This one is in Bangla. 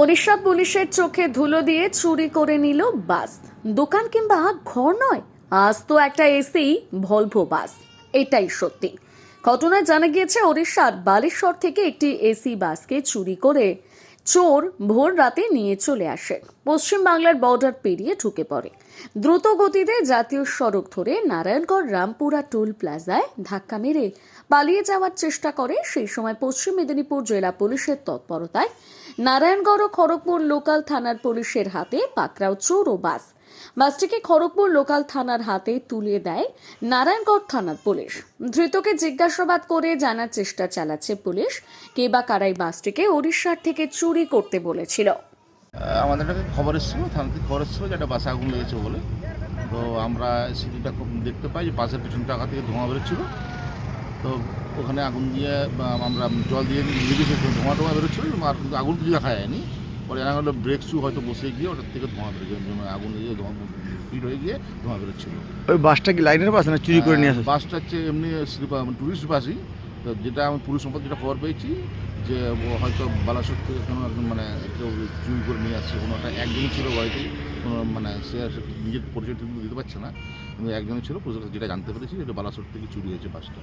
ওড়িশা পুলিশের চোখে ধুলো দিয়ে চুরি করে নিল বাস। দোকান কিংবা ঘর নয়, আজ তো একটা এসি, ভলভো বাস। এটাই সত্যি। ঘটনায় জানা গিয়েছে, ওড়িশার বালেশ্বর থেকে একটি এসি বাসকে চুরি করে চোর ভোর রাতে নিয়ে চলে আসে। পশ্চিম বাংলার বর্ডার পেরিয়ে ঢুকে পড়ে। দ্রুত গতিতে জাতীয় সড়ক ধরে নারায়ণগড় রামপুরা টোল প্লাজায় ধাক্কা মেরে পালিয়ে যাওয়ার চেষ্টা করে। সেই সময় পশ্চিম মেদিনীপুর জেলা পুলিশের তৎপরতায় নারায়ণগড় ও খড়গপুর লোকাল থানার পুলিশের হাতে পাকড়াও চোর ও বাস। বাসটিকে খড়গপুর লোকাল থানার হাতে তুলে দেয় নারায়ণগড় থানার পুলিশ। ধৃতকে জিজ্ঞাসাবাদ করে জানার চেষ্টা চালাচ্ছে পুলিশ, কে বা কারাই বাসটিকে ওড়িশার থেকে চুরি করতে বলেছিল। আমাদের একটা খবর এসেছিল থানা থেকে খবর এসেছিল যে একটা বাসে আগুন লেগেছে বলে। তো আমরা সিটিটা খুব দেখতে পাই যে বাসের পেছন টাকা থেকে ধোঁয়া বেরোচ্ছিল। তো ওখানে আগুন দিয়ে বা আমরা জল দিয়ে নিভিয়েছে ধোঁয়া টোয়া বেরোচ্ছিল আর কিন্তু আগুন কিছু দেখা যায়নি। পরে জানা গেলো ব্রেক শু হয়তো বসে গিয়ে ওটার থেকে ধোঁয়া বেরোচ্ছে আগুন লেগে ধোঁয়া স্পিড হয়ে গিয়ে ধোঁয়া বেরোচ্ছিল। ওই বাসটা কি লাইনের বাস না চুরি করে নিয়ে আসে? বাসটা হচ্ছে এমনি টুরিস্ট বাসই। তো যেটা আমি পুলিশ সম্পদ যেটা খবর পেয়েছি যে হয়তো বালাসোর থেকে কোনো একজন মানে কেউ চুরি করে নিয়ে আসছে কোনো একটা একজনই ছিল বাড়িতে কোনো মানে সে নিজের পরিচয় দিতে পারছে না। কিন্তু একজনই ছিল পুলিশের কাছে যেটা জানতে পেরেছি এটা বালাসোর থেকে চুরি হয়েছে বাসটা।